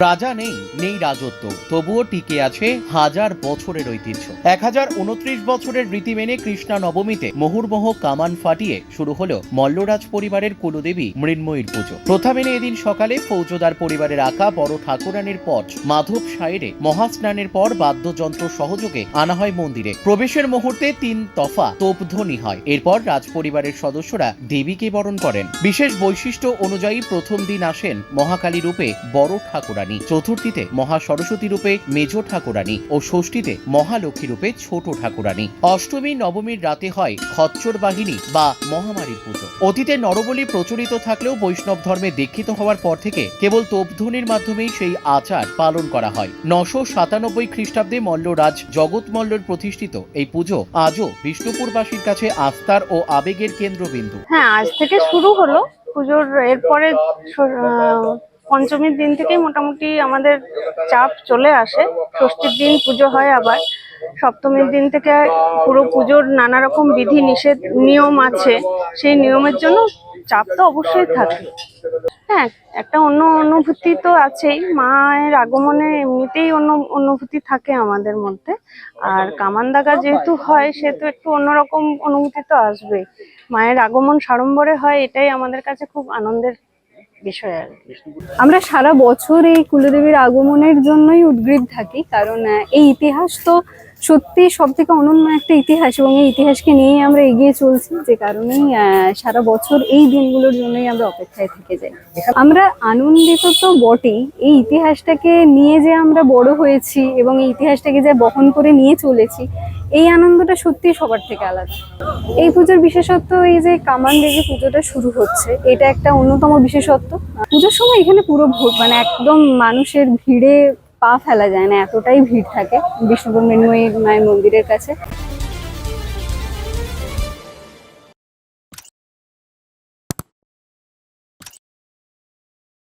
রাজা নেই নেই রাজত্ব। তবুও টিকে আছে হাজার বছরের ঐতিহ্য। এক হাজার উনত্রিশ বছরের রীতি মেনে কৃষ্ণা নবমীতে মুহুর্মুহ কামান ফাটিয়ে শুরু হলো মল্লরাজ পরিবারের কুলদেবী মৃন্ময়ীর পুজো। প্রথা মেনে এদিন সকালে ফৌজদার পরিবারের আঁকা বড় ঠাকুরানির পট, মাধব সাইরে মহাস্নানের পর বাদ্যযন্ত্র সহযোগে আনা হয় মন্দিরে। প্রবেশের মুহূর্তে তিন তফা তোপধ্বনি হয়। এরপর রাজ পরিবারের সদস্যরা দেবীকে বরণ করেন। বিশেষ বৈশিষ্ট্য অনুযায়ী প্রথম দিন আসেন মহাকালী রূপে বড় ঠাকুরানী। চতুর্থীতে মহা সরস্বতী রূপে মেজ ঠাকুরানী ও ষষ্ঠীতে মহালক্ষ্মী রূপে ছোট ঠাকুরানী। অষ্টমী, নবমীর রাতে হয় খচ্চর বাহিনী বা মহামারীর পুজো। অতীতে নরবলি প্রচলিত থাকলেও বৈষ্ণব ধর্মে দীক্ষিত হওয়ার পর থেকে কেবল তোপধ্বনির মাধ্যমেই সেই আচার পালন করা হয়। নশো সাতানব্বই খ্রিস্টাব্দে মল্লরাজ জগৎ মল্লর প্রতিষ্ঠিত এই পুজো আজও বিষ্ণুপুরবাসীর কাছে আস্থার ও আবেগের কেন্দ্রবিন্দু। হ্যাঁ আজ থেকে শুরু হলো। পুজোর এরপরে পঞ্চমীর দিন থেকেই মোটামুটি আমাদের চাপ চলে আসে। ষষ্ঠীর দিন পুজো হয় আবার। সপ্তমীর দিন থেকে পুরো পুজোর নানা রকম বিধি নিষেধ নিয়ম আছে। সেই নিয়মের জন্য চাপ তো অবশ্যই থাকে। হ্যাঁ একটা অন্য অনুভূতি তো আছেই। মায়ের আগমনে এমনিতেই অন্য অনুভূতি থাকে আমাদের মধ্যে। আর কামান দাগা যেহেতু হয় সেহেতু একটু অন্যরকম অনুভূতি তো আসবেই। মায়ের আগমন সাড়ম্বরে হয়, এটাই আমাদের কাছে খুব আনন্দের বিষয় আর আমরা সারা বছর এই কুলদেবীর আগমনের জন্যই উদ্গ্রীব থাকি, কারণ এই ইতিহাস তো সত্যি সব থেকে অনন্য একটা ইতিহাস এবং এই ইতিহাসকে নিয়েই আমরা এগিয়ে চলছি, যে কারণেই সারা বছর এই দিনগুলোর জন্যই আমরা অপেক্ষায় থেকে যাই। আমরা আনন্দিত তো বটেই, এই ইতিহাসটাকে নিয়ে যে আমরা বড় হয়েছি এবং এই ইতিহাসটাকে যে বহন করে নিয়ে চলেছি, এই আনন্দটা সত্যি সবার থেকে আলাদা। এই পুজোর বিশেষত্ব এই যে কামান দেবী পুজোটা শুরু হচ্ছে, এটা একটা অন্যতম বিশেষত্ব। পুজোর সময় এখানে পুরো ভোট মানে একদম মানুষের ভিড়ে পা ফেলা যায় না এতটাই ভিড় থাকে বিষ্ণুপুর মৃন্ময়ী মায়ের মন্দিরের কাছে।